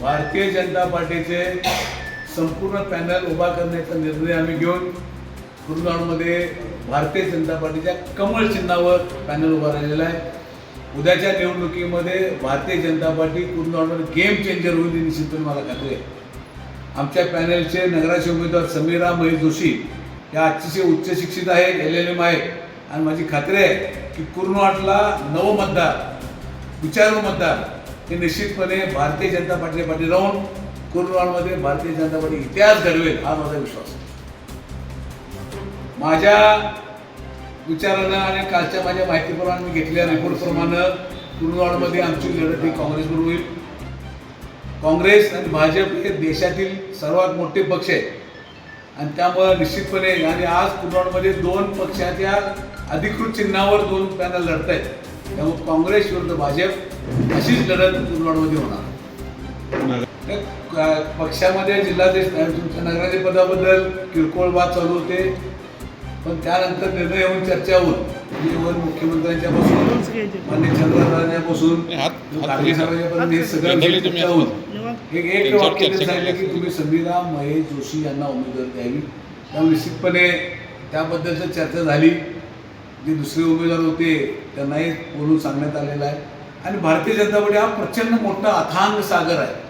भारतीय जनता पार्टीचे संपूर्ण पॅनल उभा करण्याचा निर्णय आम्ही घेऊन कुरुंदवाडमध्ये भारतीय जनता पार्टीच्या कमळ चिन्हावर पॅनल उभा राहिलेला आहे. उद्याच्या निवडणुकीमध्ये भारतीय जनता पार्टी कुरुंदवाडमध्ये गेम चेंजर होईल ही निश्चितपणे मला खात्री आहे. आमच्या पॅनलचे नगराचे उमेदवार समीरा महेश जोशी या अतिशय उच्च शिक्षित आहेत एल एल एम आहेत. आणि माझी खात्री आहे की कुरुंदवाडला नवमतदार विचारू मतदार हे निश्चितपणे भारतीय जनता पार्टीच्या पाठी राहून कुरुंदवाडमध्ये भारतीय जनता पार्टी इतिहास घडवेल हा माझा विश्वास माझ्या विचारानं आणि कालच्या माझ्या माहितीप्रमाणे मी घेतल्या रेकॉर्डप्रमाणे कुरुंदवाडमध्ये आमची लढत ही काँग्रेसवर होईल. काँग्रेस आणि भाजप हे देशातील सर्वात मोठे पक्ष आहेत. आणि त्यामुळं निश्चितपणे आणि आज कुरुंदवाडमध्ये दोन पक्षाच्या अधिकृत चिन्हावर दोन पॅनल लढत आहेत त्यामुळे काँग्रेस विरुद्ध भाजप अशीच लढत कुरुंदवाडमध्ये होणार. पक्षामध्ये जिल्हाध्यक्ष तुमच्या नगराध्यक्ष पदाबद्दल किरकोळ वाद चालू होते. पण त्यानंतर निर्णय होऊन चर्चा होऊन वर मुख्यमंत्र्यांच्या पासून मान्य ठाकरे हे सगळं जनरली तुम्ही चर्चा होऊन एक वाक्य सांगितलं की तुम्ही महेश जोशी यांना उमेदवारी द्यावी. त्यामुळे निश्चितपणे त्याबद्दलचं चर्चा झाली. जे दुसरे उमेदवार होते त्यांनाही बोलून सांगण्यात आलेलं आहे. आणि भारतीय जनता पार्टी हा प्रचंड मोठा अथांग सागर आहे.